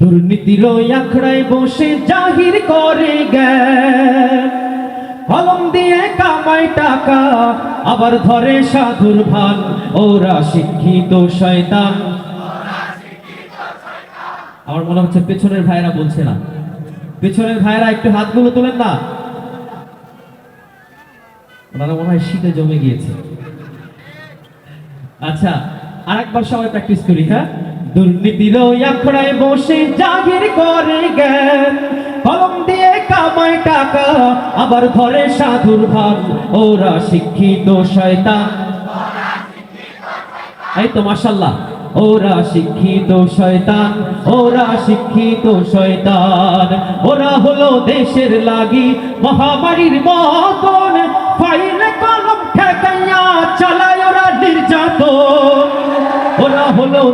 দুর্নীতির আখড়ায় বসে জাহির করে জ্ঞান। কলম দিয়ে কামায় টাকা, আবার ধরে সাধুর ভান। ওরা শিক্ষিত শয়তান। আমার মনে হচ্ছে পেছনের ভাইরা বলছে না। পেছনের ভাইরা একটু হাতগুলো তোলেন না। ওনারা মনে হয় শীতে জমে গিয়েছে। আচ্ছা আরেকবার সবাই প্র্যাকটিস করি হ্যাঁ? দুর্নীতির আখড়ায় বসে জাহির করে জ্ঞান। কলম দিয়ে কামায় টাকা, আবার ধরে সাধুর ওরা শিক্ষিত শয়তান। এই তো মাশাল্লাহ। ওরা শিক্ষিত শয়তান, ওরা শিক্ষিত শয়তান। ওরা হলো দেশের লাগি মহামারীর মতন।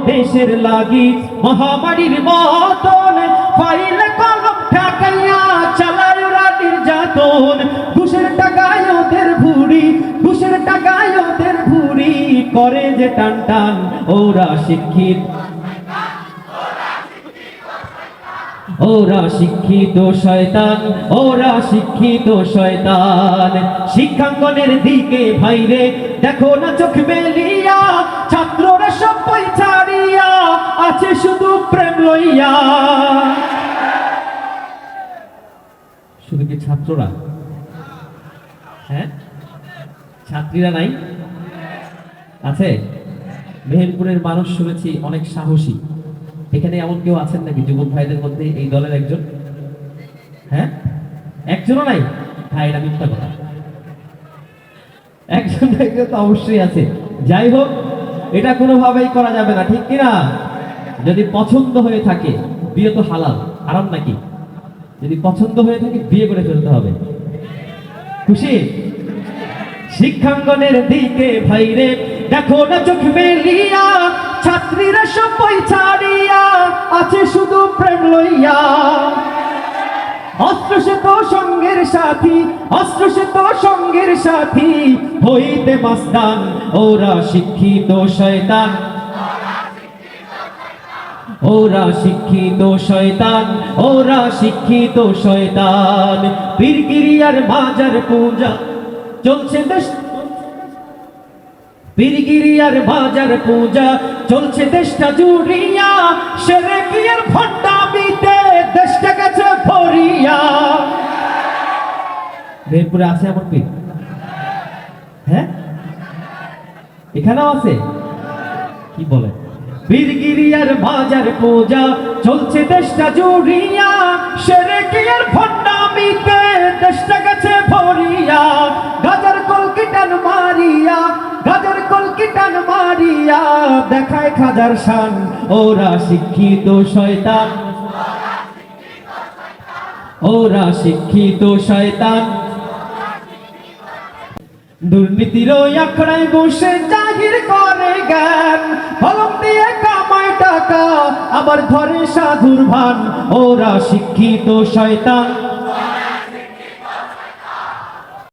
দেশের লাগি মহামারীর মতন। ফাইলে, কলম, ঠেকাইয়া চালায় ওরা নির্যাতন ঘুষের টাকায় ওদের ভুড়ি, ঘুষের টাকায় ওদের ভুড়ি। করে যে টান টান, ওরা শিক্ষিত। ওরা শিক্ষিত শয়তান, ওরা শিক্ষিত শয়তান। শিক্ষাঙ্গনের দিকে ভাইরে, দেখো না চোখ মেলিয়া ছাড়িয়া আছে শুধু প্রেম লইয়া। শুধু কি ছাত্ররা? হ্যাঁ? ছাত্রীরা নাই? আছে? মেহেরপুরের মানুষ শুনেছি অনেক সাহসী। এখানে এমন কেউ আছেন নাকি? যুবক ভাইদের মধ্যে এই দলের একজন? হ্যাঁ? একজনও নাই? ভাই, এটা মিথ্যা কথা। একজন একজন তো অবশ্যই আছে। যাই হোক, এটা কোনোভাবেই করা যাবে না, ঠিক কিনা? যদি পছন্দ হয়ে থাকে, বিয়ে তো হালাল আরাম নাকি? যদি পছন্দ হয়ে থাকে, বিয়ে করে ফেলতে হবে। খুশি? শিক্ষাঙ্গনের দিকে ভাইরে, দেখো না চোখ মেলিয়া, ছাত্রীরা সব ছাড়িয়া আছে শুধু প্রেম লইয়া। অস্ত্র সে সঙ্গের সাথী অস্ত্র সে সঙ্গের সাথী, হইতে মাস্তান, ওরা শিক্ষিত শয়তান। ওরা শিক্ষিত শয়তান, ওরা শিক্ষিত শয়তান। পীরগিরিয়ার বাজার পূজা চলছে দেশ। পীরগিরিয়ার বাজার পূজা চলছে দেশটা জুড়িয়া। সেরে বিয়ের ভণ্ডামিতে দেশটা গেছে ভরিয়া। মেহেরপুরে আছে এমন পীর হ্যাঁ? এখানেও আছে? কি বলে? বীরগিরিয়ার বাজার পূজা, চলছে দেশটা জুড়িয়া। সেরে গিয়ার ভণ্ডামিতে দেশটা গেছে ভরিয়া। গাজার কলকিটান মারিয়া, গাজার কলকিটান মারিয়া। দেখায় খাজার শান, ওরা শিক্ষিত শয়তান। ওরা শিক্ষিত শয়তান। দুর্নীতির ওই আখড়ায় বসে জাহির করে জ্ঞান। হলম দিয়ে কামায় টাকা, আবার ধরে সাধুর ভান। ওরা শিক্ষিত শয়তান।